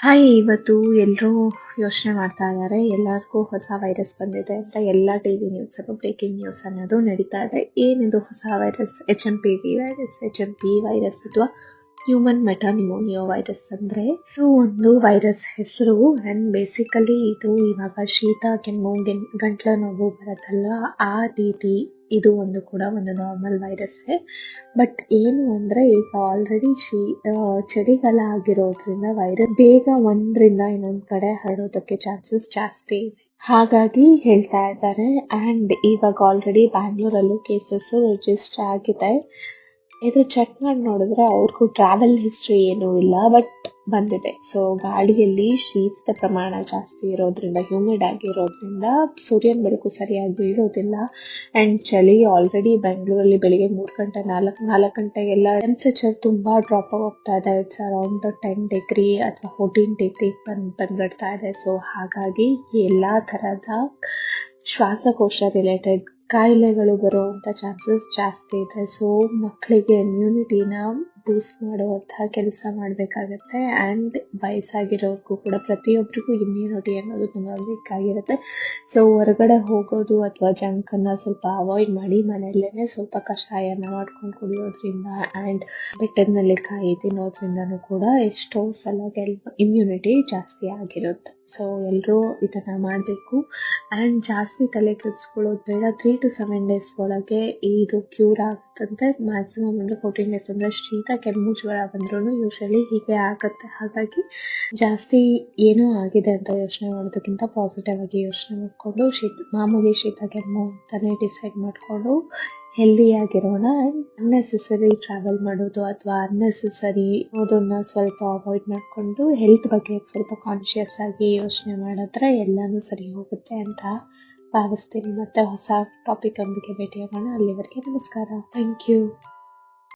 Hi, ಇವತ್ತು ಎಲ್ಲರೂ ಯೋಚನೆ ಮಾಡ್ತಾ ಇದ್ದಾರೆ ಎಲ್ಲರಿಗೂ ಹೊಸ ವೈರಸ್ ಬಂದಿದೆ ಅಂತ ಎಲ್ಲ ಟಿ ವಿ ನ್ಯೂಸಲ್ಲೂ ಬ್ರೇಕಿಂಗ್ ನ್ಯೂಸ್ ಅನ್ನೋದು ನಡೀತಾ ಇದೆ. ಏನಿದು ಹೊಸ virus H M P V virus H M P virus ಅಥವಾ ಹ್ಯೂಮನ್ ಮೆಟಾನಿಮೋನಿಯೋ ವೈರಸ್ ಅಂದ್ರೆ ಇದು ಒಂದು ವೈರಸ್ ಹೆಸರು ಅಂಡ್ ಬೇಸಿಕಲಿ ಇದು ಇವಾಗ ಶೀತ, ಕೆಮ್ಮು ಗಂಟ್ಲು ನೋವು ಬರುತ್ತಲ್ಲ ಆ ರೀತಿ ಇದು ಒಂದು ಕೂಡ ಒಂದು ನಾರ್ಮಲ್ ವೈರಸ್ ಬಟ್ ಏನು ಅಂದ್ರೆ, ಈಗ ಆಲ್ರೆಡಿ ಶೀ ಚಳಿಗಾಲ ಆಗಿರೋದ್ರಿಂದ ವೈರಸ್ ಬೇಗ ಒಂದರಿಂದ ಇನ್ನೊಂದು ಕಡೆ ಹರಡೋದಕ್ಕೆ ಚಾನ್ಸಸ್ ಜಾಸ್ತಿ ಇದೆ. ಹಾಗಾಗಿ ಹೇಳ್ತಾ ಇದ್ದಾರೆ ಆ್ಯಂಡ್ ಇವಾಗ ಆಲ್ರೆಡಿ ಬ್ಯಾಂಗ್ಳೂರಲ್ಲೂ ಕೇಸಸ್ ರಿಜಿಸ್ಟರ್ ಆಗಿದೆ. ಇದು ಚೆಕ್ ಮಾಡಿ ನೋಡಿದ್ರೆ ಅವ್ರಿಗೂ ಟ್ರಾವೆಲ್ ಹಿಸ್ಟ್ರಿ ಏನೂ ಇಲ್ಲ ಬಟ್ ಬಂದಿದೆ. ಸೊ ಗಾಳಿಯಲ್ಲಿ ಶೀತದ ಪ್ರಮಾಣ ಜಾಸ್ತಿ ಇರೋದ್ರಿಂದ ಹ್ಯೂಮಿಡ್ ಆಗಿರೋದ್ರಿಂದ ಸೂರ್ಯನ ಬೆಳಕು ಸರಿಯಾಗಿ ಬೀಳೋದಿಲ್ಲ. ಅಂಡ್ ಚಳಿ ಆಲ್ರೆಡಿ ಬೆಂಗಳೂರಲ್ಲಿ ಬೆಳಿಗ್ಗೆ ಮೂರು ಗಂಟೆ, ನಾಲ್ಕು ನಾಲ್ಕು ಗಂಟೆಗೆಲ್ಲ ಟೆಂಪ್ರೇಚರ್ ತುಂಬ ಡ್ರಾಪ್ ಹೋಗ್ತಾ ಇದೆ. ಇಟ್ಸ್ ಅರೌಂಡ್ ಟೆನ್ ಡಿಗ್ರಿ ಅಥವಾ ಫೋರ್ಟೀನ್ ಡಿಗ್ರಿ ಬಂದ್, ಬಂದ್ಬಿಡ್ತಾ ಇದೆ. ಸೊ ಹಾಗಾಗಿ ಎಲ್ಲ ತರಹದ ಶ್ವಾಸಕೋಶ ರಿಲೇಟೆಡ್ ಕಾಯಿಲೆಗಳು ಬರುವಂತ ಚಾನ್ಸಸ್ ಜಾಸ್ತಿ ಇದೆ. ಸೊ ಮಕ್ಕಳಿಗೆ ಇಮ್ಯುನಿಟಿನ ಬೂಸ್ಟ್ ಮಾಡುವಂತಹ ಕೆಲಸ ಮಾಡಬೇಕಾಗತ್ತೆ. ಆ್ಯಂಡ್ ವಯಸ್ಸಾಗಿರೋರ್ಗೂ ಕೂಡ ಪ್ರತಿಯೊಬ್ಬರಿಗೂ ಇಮ್ಯುನಿಟಿ ಅನ್ನೋದು ತುಂಬ ಬೇಕಾಗಿರುತ್ತೆ. ಸೊ ಹೊರಗಡೆ ಹೋಗೋದು ಅಥವಾ ಜಂಕನ್ನು ಸ್ವಲ್ಪ ಅವಾಯ್ಡ್ ಮಾಡಿ ಮನೆಯಲ್ಲೇ ಸ್ವಲ್ಪ ಕಷಾಯನ ಮಾಡ್ಕೊಂಡು ಕುಡಿಯೋದ್ರಿಂದ ಆ್ಯಂಡ್ ಬೆಟ್ಟದಲ್ಲಿ ನೆಲ್ಲಿಕಾಯಿ ತಿನ್ನೋದ್ರಿಂದನೂ ಕೂಡ ಎಷ್ಟೋ ಸಲ ಕೆಲವು ಇಮ್ಯುನಿಟಿ ಜಾಸ್ತಿ ಆಗಿರುತ್ತೆ. ಸೊ ಎಲ್ಲರೂ ಇದನ್ನ ಮಾಡಬೇಕು. ಆ್ಯಂಡ್ ಜಾಸ್ತಿ ತಲೆ ಕೆಡಿಸ್ಕೊಳ್ಳೋದು ಬೇಡ. ತ್ರೀ ಟು ಸೆವೆನ್ ಡೇಸ್ ಒಳಗೆ ಇದು ಕ್ಯೂರ್ ಆಗುತ್ತಂತೆ ಮ್ಯಾಕ್ಸಿಮಮ್ ಅಂದ್ರೆ ಫೋರ್ಟೀನ್ ಡೇಸ್ ಅಂದ್ರೆ ಶೀತ, ಕೆಮ್ಮು, ಜ್ವರ ಬಂದ್ರು ಯೂಶಲಿ ಹೀಗೆ ಆಗುತ್ತೆ. ಹಾಗಾಗಿ ಜಾಸ್ತಿ ಏನೋ ಆಗಿದೆ ಅಂತ ಯೋಚನೆ ಮಾಡೋದಕ್ಕಿಂತ ಪಾಸಿಟಿವ್ ಆಗಿ ಯೋಚನೆ ಮಾಡಿಕೊಂಡು ಶೀತ, ಮಾಮೂಲಿ ಶೀತ, ಕೆಮ್ಮು ಅಂತಾನೆ ಡಿಸೈಡ್ ಮಾಡಿಕೊಂಡು ಹೆಲ್ದಿ ಆಗಿರೋಣ. ಅನ್ನೆಸೆಸರಿ ಟ್ರಾವೆಲ್ ಮಾಡೋದು ಅಥವಾ ಅನ್ನೆಸೆಸರಿ ಅದನ್ನ ಸ್ವಲ್ಪ ಅವಾಯ್ಡ್ ಮಾಡಿಕೊಂಡು ಹೆಲ್ತ್ ಬಗ್ಗೆ ಸ್ವಲ್ಪ ಕಾನ್ಶಿಯಸ್ ಆಗಿ ಯೋಚನೆ ಮಾಡಿದ್ರೆ ಎಲ್ಲಾನು ಸರಿ ಹೋಗುತ್ತೆ ಅಂತ ಭಾವಿಸ್ತೀನಿ. ಮತ್ತೆ ಹೊಸ ಟಾಪಿಕ್ ಒಂದಿಗೆ ಭೇಟಿಯಾಗೋಣ. ಅಲ್ಲಿವರೆಗೆ ನಮಸ್ಕಾರ. Thank you